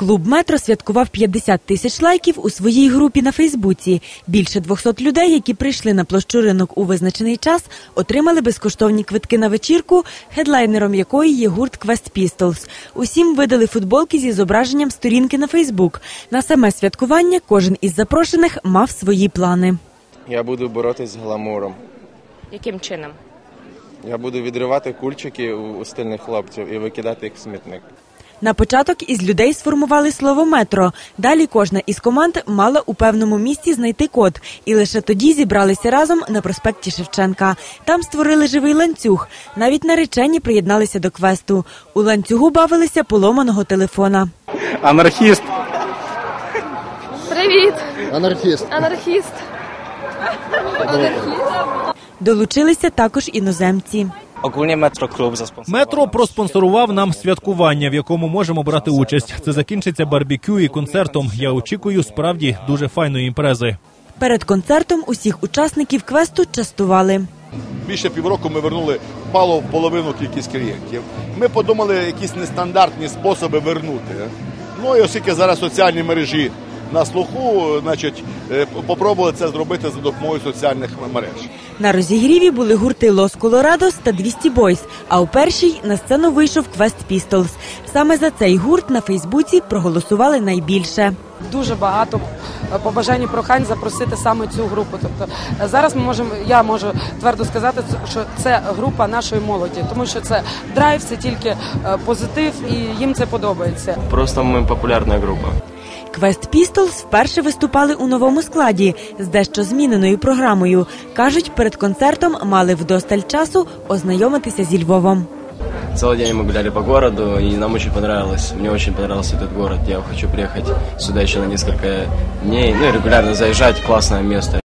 Клуб метро святкував 50 тисяч лайків у своїй групі на Фейсбуці. Більше 200 людей, які прийшли на площу ринок у визначений час, отримали безкоштовні квитки на вечірку, хедлайнером якої є гурт Quest Pistols. Усім видали футболки зі зображенням сторінки на Фейсбук. На саме святкування кожен із запрошених мав свої плани. Я буду боротись з гламуром. Яким чином? Я буду відривати кульчики у у стильних хлопців і викидати їх в смітник. На початок із людей сформували слово метро. Далі кожна із команд мала у певному місці знайти код, і лише тоді зібралися разом на проспекті Шевченка. Там створили живий ланцюг. Навіть наречені приєдналися до квесту. У ланцюгу бавилися поломаного телефона. Анархіст. Привіт, Анархіст. анархіст. анархіст. Долучилися також іноземці. Ogólnie Metro Klub zasponsorował. Метро проспонсорував нам святкування, в якому можемо брати участь. Це закінчиться барбекю і концертом. Я очікую справді дуже файної імпрези. Перед концертом усіх учасників квесту частували. Більше півроку ми вернули впало в половину кількість клієнтів. Ми подумали якісь нестандартні способи вернути. Ну і оскільки зараз соціальні мережі на слуху, значить, е, попробували це зробити за допомогою соціальних мереж. На розігріві були гурти Лос Колорадос та 200 Бойс, а у першій на сцену вийшов Квест Пістолс. Саме за цей гурт на Фейсбуці проголосували найбільше. дуже багато побажань і прохань запросити саме цю групу. Тобто е, зараз ми можемо, я можу твердо сказати, що це група нашої молоді, тому що це драйв, це тільки е, позитив, і їм це подобається. Просто ми популярна група. Quest Pistols вперше виступали у новому складі з дещо зміненою програмою. Кажуть, перед концертом мали вдосталь часу ознайомитися зі Львовом. Целый день мы гуляли по городу, и нам очень понравилось. Мне очень понравился этот город. Я хочу приехать сюда еще на несколько дней, ну и регулярно заезжать. Классное место.